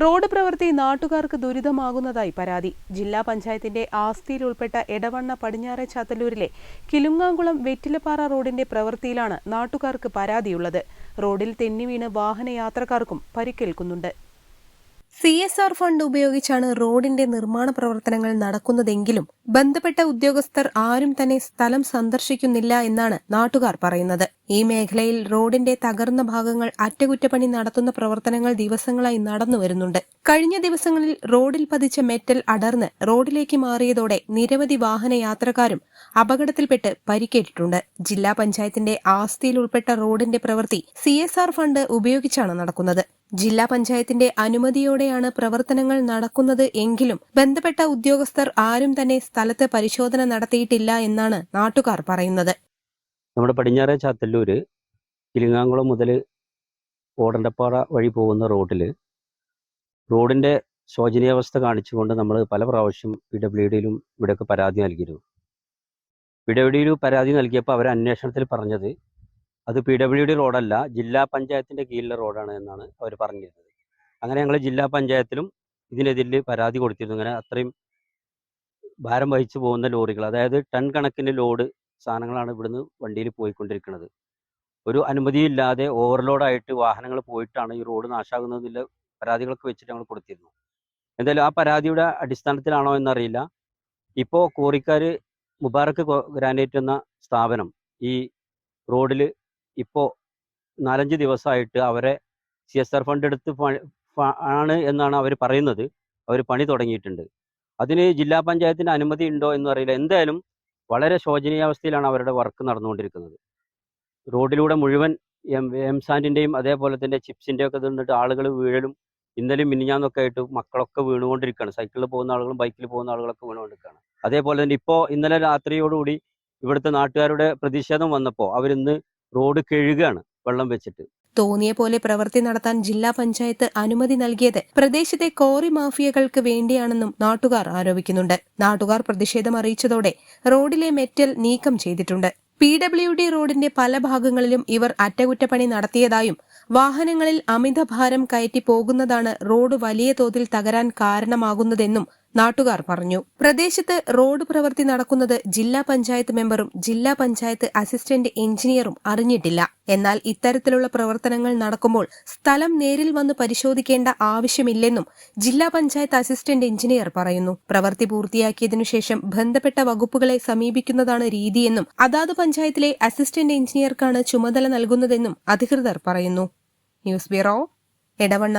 Road പ്രവൃത്തി നാട്ടുകാർക്ക് ദുരിതമാകുന്നതായി പരാതി. ജില്ലാ പഞ്ചായത്തിന്റെ ആസ്തിയിൽ ഉൾപ്പെട്ട എടവണ്ണ പടിഞ്ഞാറെ ചാത്തല്ലൂരിലെ കിലുങ്ങാങ്കുളം വെറ്റിലപ്പാറ റോഡിന്റെ പ്രവൃത്തിയിലാണ് നാട്ടുകാർക്ക് പരാതിയുള്ളത്. റോഡിൽ തെന്നിവീണ് വാഹനയാത്രക്കാർക്കും പരിക്കേൽക്കുന്നുണ്ട്. സി എസ് ആർ ഫണ്ട് ഉപയോഗിച്ചാണ് റോഡിന്റെ നിർമ്മാണ പ്രവർത്തനങ്ങൾ നടക്കുന്നതെങ്കിലും ബന്ധപ്പെട്ട ഉദ്യോഗസ്ഥർ ആരും തന്നെ സ്ഥലം സന്ദർശിക്കുന്നില്ല എന്നാണ് നാട്ടുകാർ പറയുന്നത്. ഈ മേഖലയിൽ റോഡിന്റെ തകർന്ന ഭാഗങ്ങൾ അറ്റകുറ്റപ്പണി നടത്തുന്ന പ്രവർത്തനങ്ങൾ ദിവസങ്ങളായി നടന്നു വരുന്നുണ്ട്. കഴിഞ്ഞ ദിവസങ്ങളിൽ റോഡിൽ പതിച്ച മെറ്റൽ അടർന്ന് റോഡിലേക്ക് മാറിയതോടെ നിരവധി വാഹന യാത്രക്കാരും അപകടത്തിൽപ്പെട്ട് പരിക്കേറ്റിട്ടുണ്ട്. ജില്ലാ പഞ്ചായത്തിന്റെ ആസ്തിയിൽ ഉൾപ്പെട്ട റോഡിന്റെ പ്രവൃത്തി സി ഫണ്ട് ഉപയോഗിച്ചാണ് നടക്കുന്നത്. ജില്ലാ പഞ്ചായത്തിന്റെ അനുമതിയോടെയാണ് പ്രവർത്തനങ്ങൾ നടക്കുന്നത് എങ്കിലും ബന്ധപ്പെട്ട ഉദ്യോഗസ്ഥർ ആരും തന്നെ സ്ഥലത്ത് പരിശോധന നടത്തിയിട്ടില്ല എന്നാണ് നാട്ടുകാർ പറയുന്നത്. നമ്മുടെ പടിഞ്ഞാറേ ചാത്തല്ലൂര് കിലിങ്ങാങ്കുളം മുതൽ ഓടണ്ടപ്പാറ വഴി പോകുന്ന റോഡിൽ റോഡിന്റെ ശോചനീയാവസ്ഥ കാണിച്ചുകൊണ്ട് നമ്മൾ പല പ്രാവശ്യം പി ഡബ്ല്യു ഡിയിലും ഇവിടെയൊക്കെ പരാതി നൽകിയിരുന്നു. പി ഡബ്ല്യു ഡിയിലും പരാതി നൽകിയപ്പോൾ അവർ അന്വേഷണത്തിൽ പറഞ്ഞത് അത് പി ഡബ്ല്യു ഡി റോഡല്ല ജില്ലാ പഞ്ചായത്തിന്റെ കീഴിലെ റോഡാണ് എന്നാണ് അവർ പറഞ്ഞിരുന്നത്. അങ്ങനെ ഞങ്ങൾ ജില്ലാ പഞ്ചായത്തിലും ഇതിനെതിരെ പരാതി കൊടുത്തിരുന്നു. അങ്ങനെ അത്രയും ഭാരം വഹിച്ചു പോകുന്ന ലോറികൾ അതായത് ടൺ കണക്കിന് ലോഡ് സാധനങ്ങളാണ് ഇവിടുന്ന് വണ്ടിയിൽ പോയിക്കൊണ്ടിരിക്കുന്നത്. ഒരു അനുമതിയില്ലാതെ ഓവർലോഡായിട്ട് വാഹനങ്ങൾ പോയിട്ടാണ് ഈ റോഡ് നാശാകുന്നതിൽ പരാതികളൊക്കെ വെച്ചിട്ട് ഞങ്ങൾ കൊടുത്തിരുന്നു. എന്തായാലും ആ പരാതിയുടെ അടിസ്ഥാനത്തിലാണോ എന്നറിയില്ല. ഇപ്പോൾ കോറിക്കാർ മുബാറക്ക് ഗ്രാനൈറ്റ് എന്ന സ്ഥാപനം ഈ റോഡിൽ ഇപ്പോൾ നാലഞ്ച് ദിവസമായിട്ട് അവരെ സി എസ് ആർ ഫണ്ട് എടുത്ത് ആണ് എന്നാണ് അവർ പറയുന്നത്. അവർ പണി തുടങ്ങിയിട്ടുണ്ട്. അതിന് ജില്ലാ പഞ്ചായത്തിന്റെ അനുമതി ഉണ്ടോ എന്ന് അറിയില്ല. എന്തായാലും വളരെ ശോചനീയാവസ്ഥയിലാണ് അവരുടെ വർക്ക് നടന്നുകൊണ്ടിരിക്കുന്നത്. റോഡിലൂടെ മുഴുവൻ എം എം സാൻഡിന്റെയും അതേപോലെ തന്നെ ചിപ്സിന്റെ ഒക്കെ നിന്നിട്ട് ആളുകൾ വീഴലും ഇന്നലെയും മിനിഞ്ഞാന്നൊക്കെ ആയിട്ട് മക്കളൊക്കെ വീണുകൊണ്ടിരിക്കുകയാണ്. സൈക്കിളിൽ പോകുന്ന ആളുകളും ബൈക്കിൽ പോകുന്ന ആളുകളൊക്കെ വീണുകൊണ്ടിരിക്കുകയാണ്. അതേപോലെ തന്നെ ഇപ്പോൾ ഇന്നലെ രാത്രിയോടുകൂടി ഇവിടുത്തെ നാട്ടുകാരുടെ പ്രതിഷേധം വന്നപ്പോൾ അവരിന്ന് റോഡ് കഴുകുകയാണ് വെള്ളം വെച്ചിട്ട്. തോന്നിയ പോലെ പ്രവൃത്തി നടത്താൻ ജില്ലാ പഞ്ചായത്ത് അനുമതി നൽകിയത് പ്രദേശത്തെ കോറി മാഫിയകൾക്ക് വേണ്ടിയാണെന്നും നാട്ടുകാർ ആരോപിക്കുന്നുണ്ട്. നാട്ടുകാർ പ്രതിഷേധം അറിയിച്ചതോടെ റോഡിലെ മെറ്റൽ നീക്കം ചെയ്തിട്ടുണ്ട്. പി ഡബ്ല്യു ഡി റോഡിന്റെ പല ഭാഗങ്ങളിലും ഇവർ അറ്റകുറ്റപ്പണി നടത്തിയതായും വാഹനങ്ങളിൽ അമിത ഭാരം കയറ്റി പോകുന്നതാണ് റോഡ് വലിയ തോതിൽ തകരാൻ കാരണമാകുന്നതെന്നും നാട്ടുകാർ പറഞ്ഞു. പ്രദേശത്ത് റോഡ് പ്രവൃത്തി നടക്കുന്നത് ജില്ലാ പഞ്ചായത്ത് മെമ്പറും ജില്ലാ പഞ്ചായത്ത് അസിസ്റ്റന്റ് എഞ്ചിനീയറും അറിഞ്ഞിട്ടില്ല. എന്നാൽ ഇത്തരത്തിലുള്ള പ്രവർത്തനങ്ങൾ നടക്കുമ്പോൾ സ്ഥലം നേരിൽ വന്ന് പരിശോധിക്കേണ്ട ആവശ്യമില്ലെന്നും ജില്ലാ പഞ്ചായത്ത് അസിസ്റ്റന്റ് എഞ്ചിനീയർ പറയുന്നു. പ്രവൃത്തി പൂർത്തിയാക്കിയതിനു ശേഷം ബന്ധപ്പെട്ട വകുപ്പുകളെ സമീപിക്കുന്നതാണ് രീതിയെന്നും അതാത് പഞ്ചായത്തിലെ അസിസ്റ്റന്റ് എഞ്ചിനീയർക്കാണ് ചുമതല നൽകുന്നതെന്നും അധികൃതർ പറയുന്നു. News bureau Edavanna.